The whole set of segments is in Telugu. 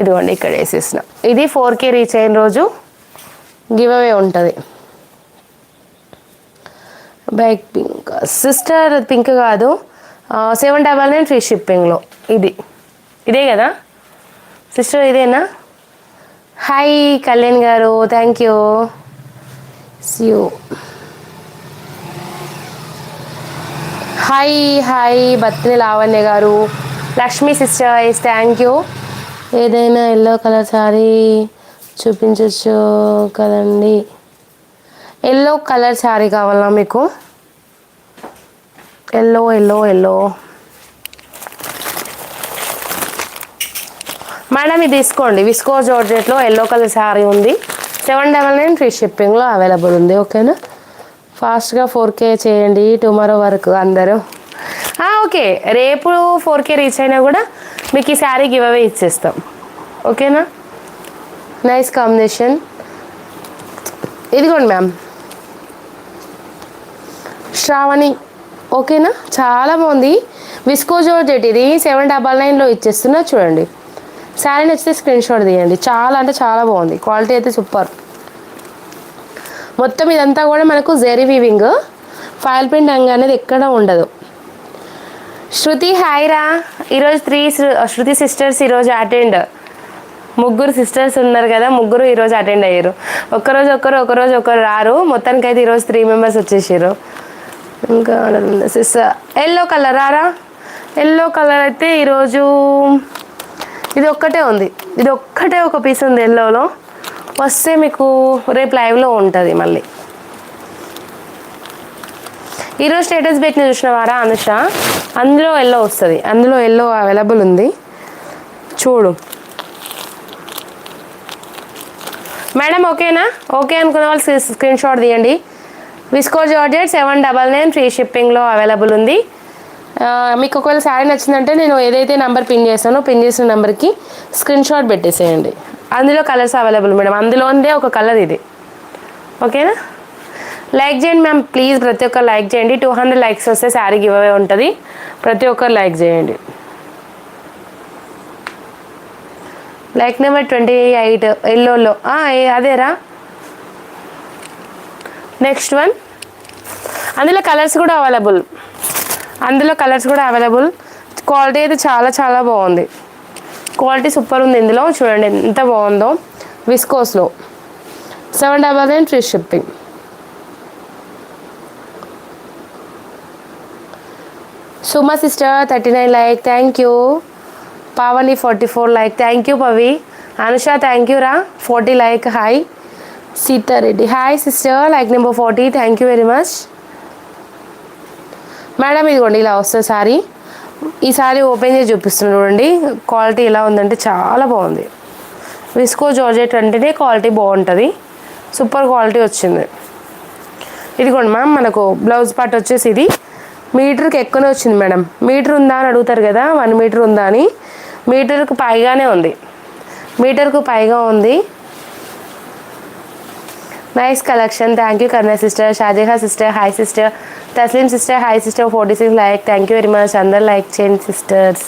ఇదిగోండి ఇక్కడ వేసేసిన. ఇది ఫోర్ కే రీచ్ అయిన రోజు గివ్ అవే ఉంటుంది. బైక్ పింక్ సిస్టర్ పింక్ కాదు సెవెన్ డబల్ నైన్ ఫ్రీ షిప్పింగ్లో ఇది. ఇదే కదా? సిస్టర్ ఇదేనా? హాయ్ కళ్యాణ్ గారు. Thank you you hi hi Battini Lavanya గారు. Lakshmi sister is thank you ఏదైనా ఎల్లో కలర్ శారీ చూపించవచ్చు కదండి. ఎల్లో కలర్ శారీ కావాలా మీకు? Yellow yellow yellow. మేడం ఇది తీసుకోండి. విస్కో జార్జెట్లో ఎల్లో కలర్ శారీ ఉంది. సెవెన్ డబల్ నైన్ ఫ్రీ షిప్పింగ్లో అవైలబుల్ ఉంది. ఓకేనా? ఫాస్ట్గా ఫోర్ కే చేయండి. టుమారో వరకు అందరూ. ఓకే రేపు ఫోర్ కే రీచ్ అయినా కూడా మీకు ఈ శారీ గివ్ అవే ఇచ్చేస్తాం. ఓకేనా? నైస్ కాంబినేషన్ ఇదిగోండి మ్యామ్ శ్రావణి ఓకేనా? చాలా బాగుంది. విస్కో జెట్ ఇది సెవెన్ డబల్ నైన్లో ఇచ్చేస్తున్నా చూడండి. శారీ నచ్చితే స్క్రీన్ షాట్ తీయండి. చాలా అంటే చాలా బాగుంది. క్వాలిటీ అయితే సూపర్ మొత్తం ఇదంతా కూడా మనకు జెరీ వీవింగ్ ఫైల్ ప్రింట్ అంగ్ అనేది ఎక్కడ ఉండదు. శృతి హాయ్రా ఈరోజు త్రీ శృతి సిస్టర్స్ ఈరోజు అటెండ్. ముగ్గురు సిస్టర్స్ ఉన్నారు కదా ముగ్గురు ఈరోజు అటెండ్ అయ్యారు. ఒక్కరోజు ఒక్కరు ఒకరోజు ఒకరు రారు. మొత్తానికైతే ఈరోజు త్రీ మెంబర్స్ వచ్చేసారు. ఇంకా సిస్టర్ ఎల్లో కలర్ రారా ఎల్లో కలర్ అయితే ఈరోజు ఇది ఒక్కటే ఉంది. ఇది ఒక్కటే ఒక పీస్ ఉంది ఎల్లోలో వస్తే మీకు రేపు లైవ్లో ఉంటుంది మళ్ళీ. ఈరోజు స్టేటస్ పెట్టిన చూసినవారా అనుష? అందులో ఎల్లో వస్తుంది. అందులో ఎల్లో అవైలబుల్ ఉంది. చూడు. మేడం ఓకేనా? ఓకే అనుకున్న వాళ్ళు స్క్రీన్ షాట్ తీయండి. Viscose georgette seven double nine free షిప్పింగ్లో అవైలబుల్ ఉంది. మీకు ఒకవేళ శారీ నచ్చిందంటే నేను ఏదైతే నెంబర్ పిన్ చేస్తానో పిన్ చేసిన నెంబర్కి స్క్రీన్ షాట్ పెట్టేసేయండి. అందులో కలర్స్ అవైలబుల్ మేడం. అందులో ఉందే ఒక కలర్ ఇది. ఓకేనా? లైక్ చేయండి మ్యామ్ ప్లీజ్ ప్రతి ఒక్క లైక్ చేయండి. టూ హండ్రెడ్ లైక్స్ వస్తే శారీ గివ్ అవే ఉంటుంది. ప్రతి ఒక్కరు లైక్ చేయండి. లైక్ నెంబర్ ట్వంటీ ఎయిట్ ఎల్లోలో అదేరా? Next one. అందులో కలర్స్ కూడా అవైలబుల్. అందులో కలర్స్ కూడా అవైలబుల్. క్వాలిటీ అయితే చాలా చాలా బాగుంది. క్వాలిటీ సూపర్ ఉంది ఇందులో. చూడండి ఎంత బాగుందో. విస్కోస్లో. Seven double nine free shipping. Suma sister thirty nine like thank you Pavani forty four like thank you Pavi Anusha thank you రా forty like hi Seetha Reddy hi sister like number forty thank you very much madam ఇదిగోండి ఇలా వస్తుంది సారీ ఈ సారీ ఓపెన్ చేసి చూపిస్తున్నాను చూడండి. క్వాలిటీ ఎలా ఉందంటే చాలా బాగుంది. విస్కో జార్జెట్ అంటేనే క్వాలిటీ బాగుంటుంది. సూపర్ క్వాలిటీ వచ్చింది. ఇదిగోండి మ్యామ్ మనకు బ్లౌజ్ పార్ట్ వచ్చేసి ఇది. మీటర్కి ఎక్కువనే వచ్చింది మేడం. మీటర్ ఉందా అని అడుగుతారు కదా వన్ మీటర్ ఉందా అని. మీటర్కు పైగానే ఉంది. మీటర్కు పైగా ఉంది. Nice collection thank you Karna sister Shajaha sister hi sister Tasleem sister hi sister forty six like thank you very much అందరు లైక్ చేయండి సిస్టర్స్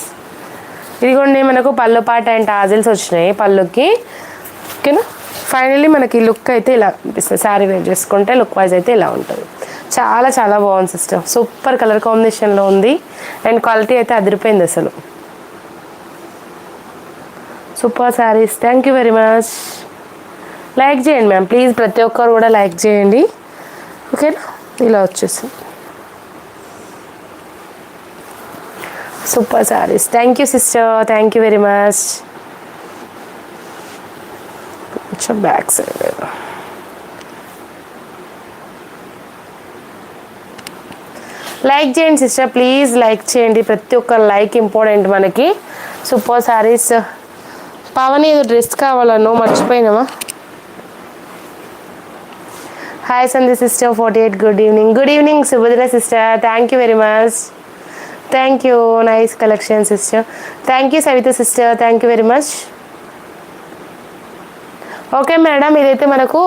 ఇదిగోండి మనకు పళ్ళు పాట అండ్ టాజిల్స్ వచ్చినాయి పళ్ళుకి. ఓకేనా? ఫైనల్లీ మనకి లుక్ అయితే ఇలా అనిపిస్తుంది శారీ వేర్ చేసుకుంటే లుక్ వైజ్ అయితే ఇలా ఉంటుంది. చాలా చాలా బాగుంది సిస్టర్ సూపర్ కలర్ కాంబినేషన్లో ఉంది. అండ్ క్వాలిటీ అయితే అదిరిపోయింది అసలు. Super saris thank you very much like చేయండి మ్యామ్ ప్లీజ్ ప్రతి ఒక్కరు కూడా లైక్ చేయండి. ఓకేనా ఇలా వచ్చేసి super saris thank you sister thank you very much కొంచెం బ్యాక్ సైడ్ లైక్ చేయండి సిస్టర్ ప్లీజ్ లైక్ చేయండి. ప్రతి ఒక్క లైక్ ఇంపార్టెంట్ మనకి. సూపర్ శారీస్ పవన్ ఏదో డ్రెస్ కావాలన్నో మర్చిపోయినామా hi Sandhi sister forty eight good evening good evening Subhadra sister thank you very much thank you nice collection sister thank you Savitha sister thank you very much okay madam ఇదైతే మనకు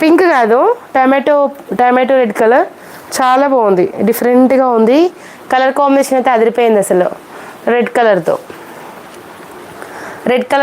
పింక్ కాదు. టమాటో టమాటో రెడ్ కలర్ చాలా బాగుంది. డిఫరెంట్గా ఉంది. కలర్ కాంబినేషన్ అయితే అదిరిపోయింది అసలు. రెడ్ కలర్తో. Red colour